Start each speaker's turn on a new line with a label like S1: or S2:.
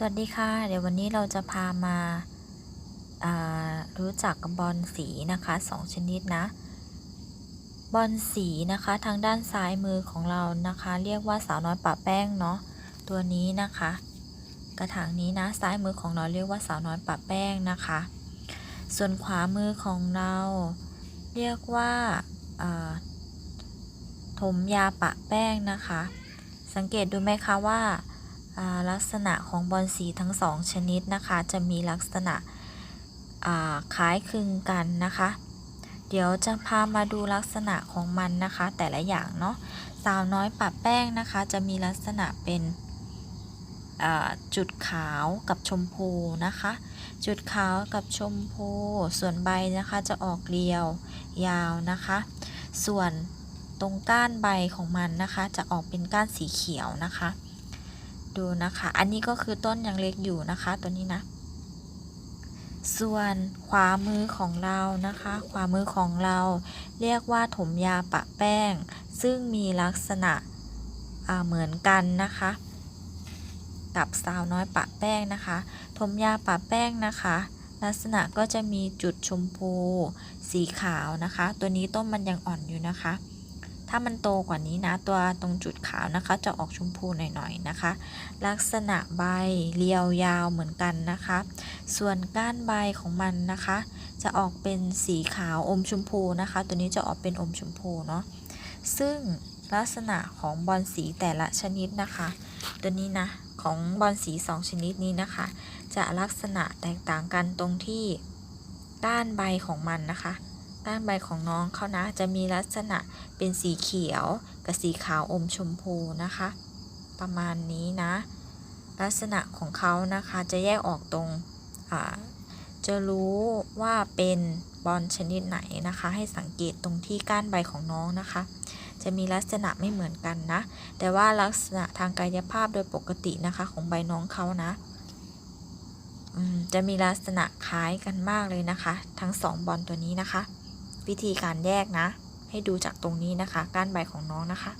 S1: สวัสดีค่ะ เดี๋ยววันนี้เราจะพามาอ่ารู้จักกับบอลสีนะคะสองชนิดนะ บอลสีนะคะทางด้านซ้ายมือของเรานะคะ เรียกว่าสาวน้อยปะแป้งเนาะตัวนี้นะคะ กระถางนี้นะซ้ายมือของเราเรียกว่าสาวน้อยปะแป้งนะคะ ส่วนขวามือของเราเรียกว่าอ่าถมยาปะแป้งนะคะ สังเกตดูไหมคะว่า ลักษณะของบอลสีทั้งสองชนิดนะคะ จะมีลักษณะคล้ายคลึงกันนะคะ เดี๋ยวจะพามาดูลักษณะของมันนะคะ แต่ละอย่างเนาะสาวน้อยปะแป้งนะคะ จะมีลักษณะเป็นจุดขาวกับชมพูนะคะ จุดขาวกับชมพู ส่วนใบนะคะจะออกเรียวยาวนะคะ ส่วนตรงก้านใบของมันนะคะ จะออกเป็นก้านสีเขียวนะคะ ดูนะคะ อันนี้ก็คือต้นยังเล็กอยู่นะคะตัวนี้นะ ส่วนขวามือของเรานะคะ ขวามือของเราเรียกว่าถมยาปะแป้ง ซึ่งมีลักษณะเหมือนกันนะคะ กับสาวน้อยปะแป้งนะคะ ถมยาปะแป้งนะคะ ลักษณะก็จะมีจุดชมพู สีขาวนะคะ ตัวนี้ต้นมันยังอ่อนอยู่นะคะ ถ้ามันโตกว่านี้นะ ตัวตรงจุดขาวนะคะ จะออกชมพูหน่อยๆนะคะ ลักษณะใบเรียวยาวเหมือนกันนะคะ ส่วนก้านใบของมันนะคะ จะออกเป็นสีขาวอมชมพูนะคะ ตัวนี้จะออกเป็นอมชมพูเนาะซึ่งลักษณะของบอลสีแต่ละชนิดนะคะ ตัวนี้นะของบอลสีสองชนิดนี้นะคะ จะลักษณะแตกต่างกันตรงที่ก้านใบของมันนะคะ ก้านใบของน้องเขานะจะมีลักษณะเป็นสีเขียวกับสีขาวอมชมพูนะคะ ประมาณนี้นะ ลักษณะของเขานะคะจะแยกออกตรงจะรู้ว่าเป็นบอลชนิดไหนนะคะ ให้สังเกตตรงที่ก้านใบของน้องนะคะ จะมีลักษณะไม่เหมือนกันนะ แต่ว่าลักษณะทางกายภาพโดยปกตินะคะของใบน้องเขานะจะมีลักษณะคล้ายกันมากเลยนะคะ ทั้งสองบอลตัวนี้นะคะ วิธีการแยกนะ ให้ดูจากตรงนี้นะคะ ก้านใบของน้องนะคะ